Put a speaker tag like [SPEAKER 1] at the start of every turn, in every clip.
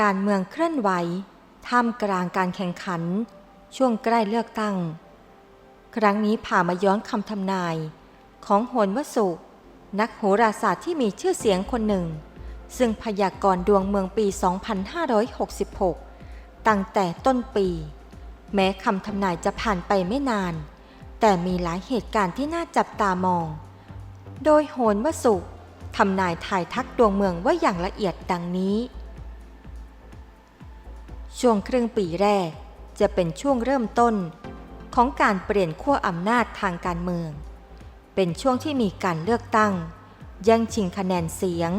[SPEAKER 1] การเมืองเคลื่อนไหวท่ามกลางการแข่งขัน ช่วงใกล้เลือกตั้ง ครั้งนี้ผ่ามาย้อนคำทำนาย ของโหนวสุนักโหราศาสตร์ที่มีชื่อเสียงคนหนึ่ง ซึ่งพยากรณ์ดวงเมืองปี 2566 ตั้งแต่ต้นปี แม้คำทำนายจะผ่านไปไม่นาน แต่มีหลายเหตุการณ์ที่น่าจับตามอง โดยโหนวสุทำนายทายทักดวงเมืองไว่าอย่างละเอียดดังนี้ ช่วงครึ่งปีแรก จะเป็นช่วงเริ่มต้นของการเปลี่ยนขั้วอำนาจทางการเมือง เป็นช่วงที่มีการเลือกตั้งแย่งชิงคะแนนเสียง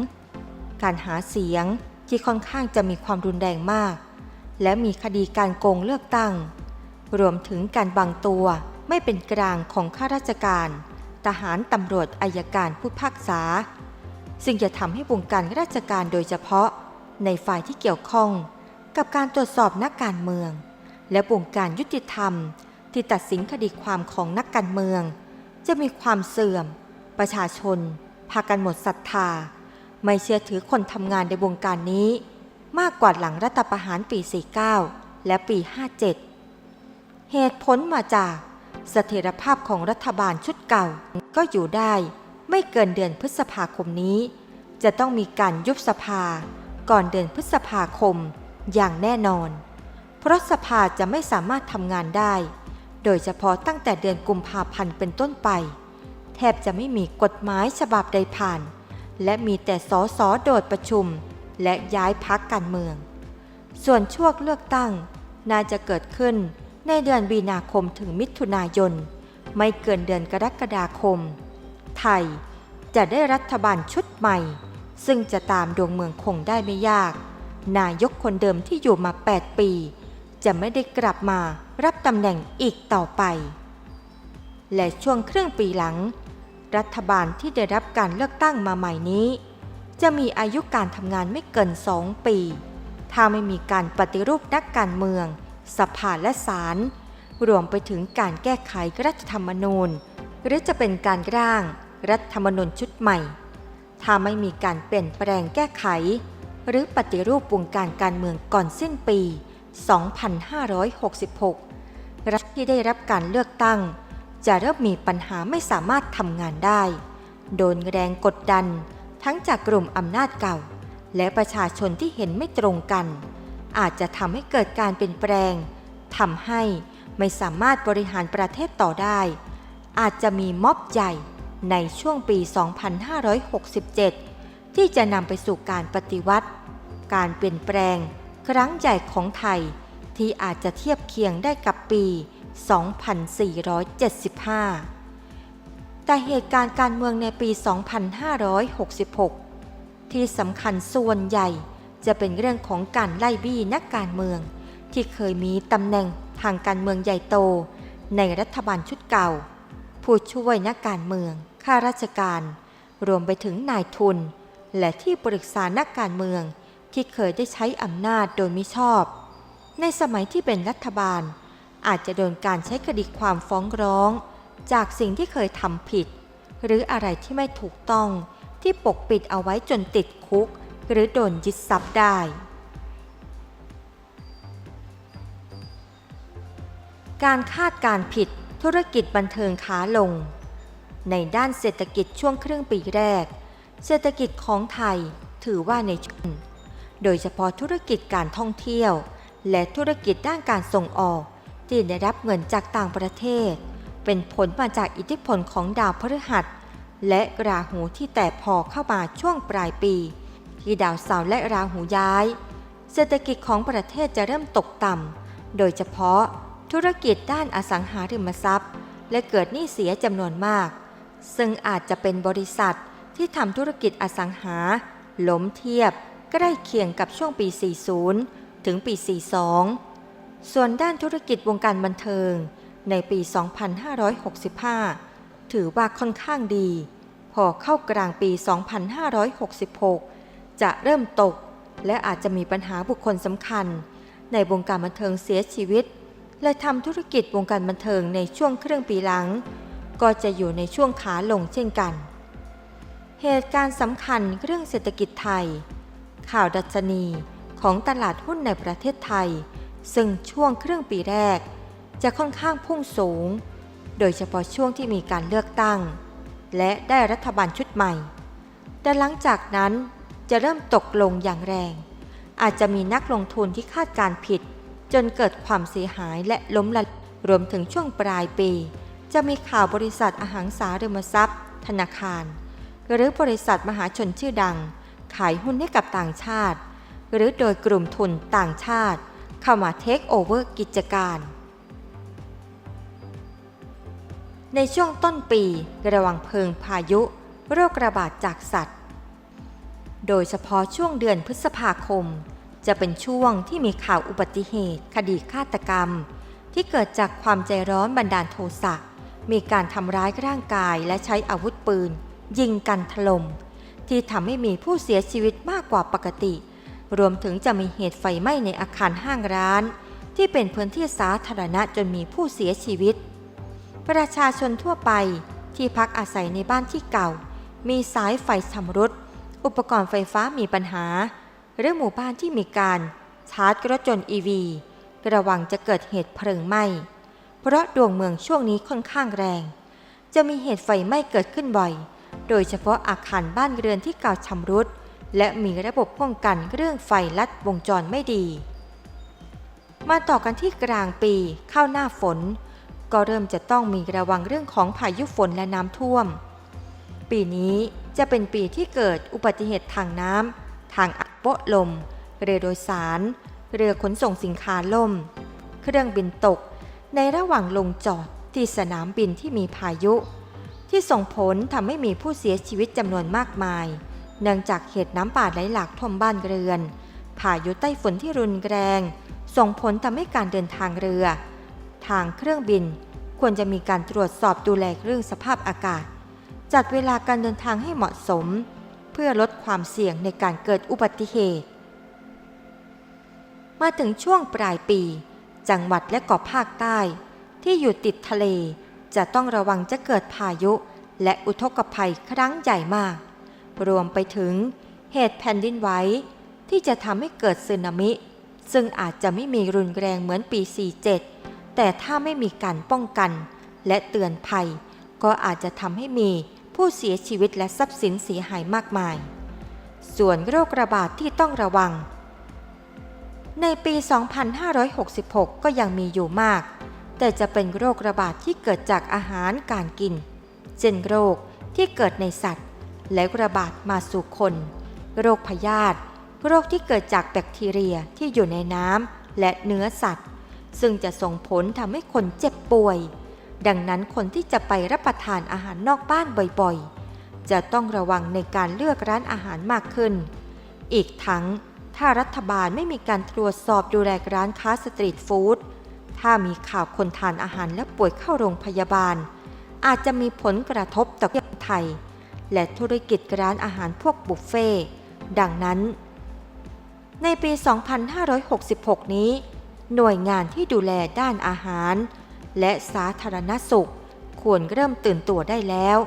[SPEAKER 1] การหาเสียงที่ค่อนข้างจะมีความรุนแรงมาก และมีคดีการโกงเลือกตั้ง รวมถึงการบังตัวไม่เป็นกลางของข้าราชการ ทหารตำรวจอายการผู้พักษา ซึ่งจะทำให้วงการราชการโดยเฉพาะในฝ่ายที่เกี่ยวข้อง กับการตรวจสอบนักการเมือง และวงการยุติธรรม ที่ตัดสินคดีความของนักการเมือง จะมีความเสื่อม ประชาชน พากันหมดศรัทธา ไม่เชื่อถือคนทำงานในวงการนี้ มากกว่าหลังรัฐประหารปี 49 และปี 57 เหตุผลมาจากเสถียรภาพของรัฐบาลชุดเก่าก็อยู่ได้ไม่เกินเดือนพฤษภาคมนี้ จะต้องมีการยุบสภาก่อนเดือนพฤษภาคม อย่างแน่นอน เพราะสภาจะไม่สามารถทำงานได้ โดยเฉพาะตั้งแต่เดือนกุมภาพันธ์เป็นต้นไป แทบจะไม่มีกฎหมายฉบับใดผ่าน และมีแต่สอสอโดดประชุม และย้ายพักการเมือง ส่วนช่วงเลือกตั้งน่าจะเกิดขึ้นในเดือนมีนาคมถึงมิถุนายน ไม่เกินเดือนกรกฎาคม ไทยจะได้รัฐบาลชุดใหม่ ซึ่งจะตามดวงเมืองคงได้ไม่ยาก นายกคนเดิมที่อยู่มา 8 ปี จะไม่ได้กลับมารับตำแหน่งอีกต่อไป และช่วงครึ่งปีหลัง รัฐบาลที่ได้รับการเลือกตั้งมาใหม่นี้ จะมีอายุการทำงานไม่เกิน2ปี ถ้าไม่มีการปฏิรูปนักการเมือง สภาและศาลรวมไปถึงการแก้ไขรัฐธรรมนูญ หรือจะเป็นการร่าง รัฐธรรมนูญชุดใหม่ ถ้าไม่มีการเปลี่ยนแปลงแก้ไข หรือปฏิรูปวงการการเมืองก่อนสิ้นปี 2566 รัฐที่ได้รับการเลือกตั้ง จะเริ่มมีปัญหาไม่สามารถทำงานได้ โดนแรงกดดัน ทั้งจากกลุ่มอำนาจเก่า และประชาชนที่เห็นไม่ตรงกัน อาจจะทำให้เกิดการเปลี่ยนแปลงทำให้ไม่สามารถบริหารประเทศต่อได้ อาจจะมีม็อบใหญ่ในช่วงปี 2567 ที่จะนำไปสู่การปฏิวัติ การเปลี่ยนแปลงครั้งใหญ่ของไทยที่อาจจะเทียบเคียงได้กับปี 2475 แต่เหตุการณ์การเมืองในปี 2566 ที่สำคัญส่วนใหญ่จะเป็นเรื่องของการไล่บี้นักการเมือง ที่เคยมีตำแหน่งทางการเมืองใหญ่โต ในรัฐบาลชุดเก่า ผู้ช่วยนักการเมือง ข้าราชการ รวมไปถึงนายทุน และที่ปรึกษานักการเมือง ที่เคยได้ใช้อำนาจโดยมิชอบ ในสมัยที่เป็นรัฐบาล อาจจะโดนการใช้คดีความฟ้องร้อง จากสิ่งที่เคยทำผิด หรืออะไรที่ไม่ถูกต้องที่ปกปิดเอาไว้จนติดคุก หรือโดนยึดทรัพย์ได้ การคาดการผิดธุรกิจบันเทิงขาลง ในด้านเศรษฐกิจช่วงครึ่งปีแรก เศรษฐกิจของไทยถือว่าในช่วง โดยเฉพาะธุรกิจการท่องเที่ยว และธุรกิจด้านการส่งออก ที่ได้รับเงินจากต่างประเทศ เป็นผลมาจากอิทธิพลของดาวพฤหัส และราหูที่แตกพอเข้ามาช่วงปลายปี ที่ดาวเสาร์และราหูย้าย เศรษฐกิจของประเทศจะเริ่มตกต่ำ โดยเฉพาะธุรกิจด้านอสังหาริมทรัพย์ และเกิดหนี้เสียจำนวนมาก ซึ่งอาจจะเป็นบริษัทที่ทำธุรกิจอสังหาล้มเทียบ ใกล้เคียงกับช่วงปี 40 ถึงปี 42 ส่วนด้านธุรกิจวงการบันเทิงในปี 2565 ถือว่าค่อนข้างดี พอเข้ากลางปี 2566 จะเริ่มตก และอาจจะมีปัญหาบุคคลสำคัญ ในวงการบันเทิงเสียชีวิต และทำธุรกิจวงการบันเทิงในช่วงครึ่งปีหลัง ก็จะอยู่ในช่วงขาลงเช่นกัน เหตุการณ์สำคัญเรื่องเศรษฐกิจไทย ข่าวดัชนีของตลาดหุ้นในประเทศไทย ซึ่งช่วงครึ่งปีแรก จะค่อนข้างพุ่งสูง โดยเฉพาะช่วงที่มีการเลือกตั้ง และได้รัฐบาลชุดใหม่ แต่หลังจากนั้นจะเริ่มตกลงอย่างแรง อาจจะมีนักลงทุนที่คาดการผิด จนเกิดความเสียหายและล้มละรวมถึงช่วงปลายปี จะมีข่าวบริษัทอาหังสาริมทรัพย์ ธนาคาร หรือบริษัทมหาชนชื่อดัง ขายหุ้นให้กับต่างชาติ หรือโดยกลุ่มทุนต่างชาติ เข้ามาเทคโอเวอร์กิจการ ในช่วงต้นปีระวังเพลิงพายุ โรคระบาดจากสัตว์ โดยเฉพาะช่วงเดือนพฤษภาคม จะเป็นช่วงที่มีข่าวอุบัติเหตุ คดีฆาตกรรม ที่เกิดจากความใจร้อนบันดาลโทสะมีการทำร้ายร่างกายและใช้อาวุธปืน ยิงกันถล่ม ที่ทำให้มีผู้เสียชีวิตมากกว่าปกติ รวมถึงจะมีเหตุไฟไหม้ในอาคารห้างร้าน ที่เป็นพื้นที่สาธารณะจนมีผู้เสียชีวิต ประชาชนทั่วไปที่พักอาศัยในบ้านที่เก่า มีสายไฟชำรุด อุปกรณ์ไฟฟ้ามีปัญหา หรือหมู่บ้านที่มีการชาร์จรถยนต์ EV ระวังจะเกิดเหตุเพลิงไหม้ เพราะดวงเมืองช่วงนี้ค่อนข้างแรง จะมีเหตุไฟไหม้เกิดขึ้นบ่อย โดยเฉพาะอาคารบ้านเรือนที่เก่าชำรุด และมีระบบป้องกันเรื่องไฟลัดวงจรไม่ดี มาต่อกันที่กลางปีเข้าหน้าฝน ก็เริ่มจะต้องมีระวังเรื่องของพายุฝนและน้ำท่วม ปีนี้จะเป็นปีที่เกิดอุบัติเหตุทางน้ำทางอักโปะลม เรือโดยสาร เรือขนส่งสินค้าล่ม เครื่องบินตก ในระหว่างลงจอดที่สนามบินที่มีพายุ ที่ส่งผลทำให้มีผู้เสียชีวิตจำนวนมากมาย เนื่องจากเหตุน้ำป่าไหลหลากท่วมบ้านเรือน พายุใต้ฝนที่รุนแรง ส่งผลทำให้การเดินทางเรือ ทางเครื่องบิน ควรจะมีการตรวจสอบดูแลเรื่องสภาพอากาศ จัดเวลาการเดินทางให้เหมาะสม เพื่อลดความเสี่ยงในการเกิดอุบัติเหตุ มาถึงช่วงปลายปี จังหวัดและเกาะภาคใต้ ที่อยู่ติดทะเล จะต้องระวังจะเกิดพายุและอุทกภัยครั้งใหญ่มาก รวมไปถึงเหตุแผ่นดินไหวที่จะทำให้เกิดสึนามิ ซึ่งอาจจะไม่มีรุนแรงเหมือนปี 47 แต่ถ้าไม่มีการป้องกันและเตือนภัย ก็อาจจะทำให้มีผู้เสียชีวิตและทรัพย์สินเสียหายมากมาย ส่วนโรคระบาดที่ต้องระวัง ในปี 2566 ก็ยังมีอยู่มาก แต่จะเป็นโรคระบาดที่เกิดจากอาหารการกิน เช่นโรคที่เกิดในสัตว์ และระบาดมาสู่คน โรคพยาธิโรคที่เกิดจากแบคทีเรียที่อยู่ในน้ำและเนื้อสัตว์ ซึ่งจะส่งผลทำให้คนเจ็บป่วย ดังนั้นคนที่จะไปรับประทานอาหารนอกบ้านบ่อยๆ จะต้องระวังในการเลือกร้านอาหารมากขึ้น อีกทั้งถ้ารัฐบาลไม่มีการตรวจสอบดูแลร้านค้าสตรีทฟู้ด ถ้ามีข่าวคนทานอาหารและป่วยเข้าโรงพยาบาล อาจจะมีผลกระทบต่อประเทศไทย และธุรกิจร้านอาหารพวกบุฟเฟ่ดังนั้น ในปี 2566 นี้ หน่วยงานที่ดูแลด้านอาหาร และสาธารณสุข ควรเริ่มตื่นตัวได้แล้ว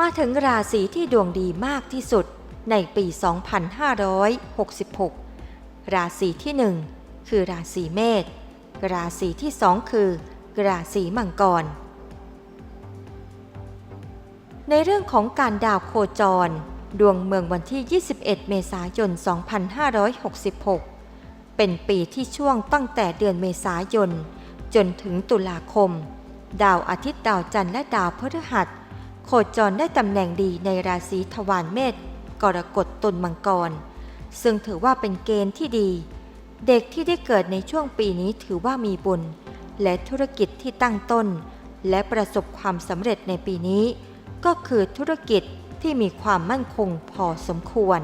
[SPEAKER 1] มาถึงราศีที่ดวงดีมากที่สุดในปี 2566 ราศีที่ 1 คือราศีเมษ ราศีที่ 2 คือ ราศีมังกร ในเรื่องของการดาวโคจร ดวงเมืองวันที่ 21 เมษายน 2566 เป็นปีที่ช่วงตั้งแต่เดือนเมษายน จนถึงตุลาคม ดาวอาทิตย์ดาวจันทร์และดาวพฤหัส โคจรได้ตำแหน่งดีในราศีทวารเมษกรกฎตุลมังกร ซึ่งถือว่าเป็นเกณฑ์ที่ดี เด็กที่ได้เกิดในช่วงปีนี้ถือว่ามีบุญ และธุรกิจที่ตั้งต้น และประสบความสำเร็จในปีนี้ ก็คือธุรกิจที่มีความมั่นคงพอสมควร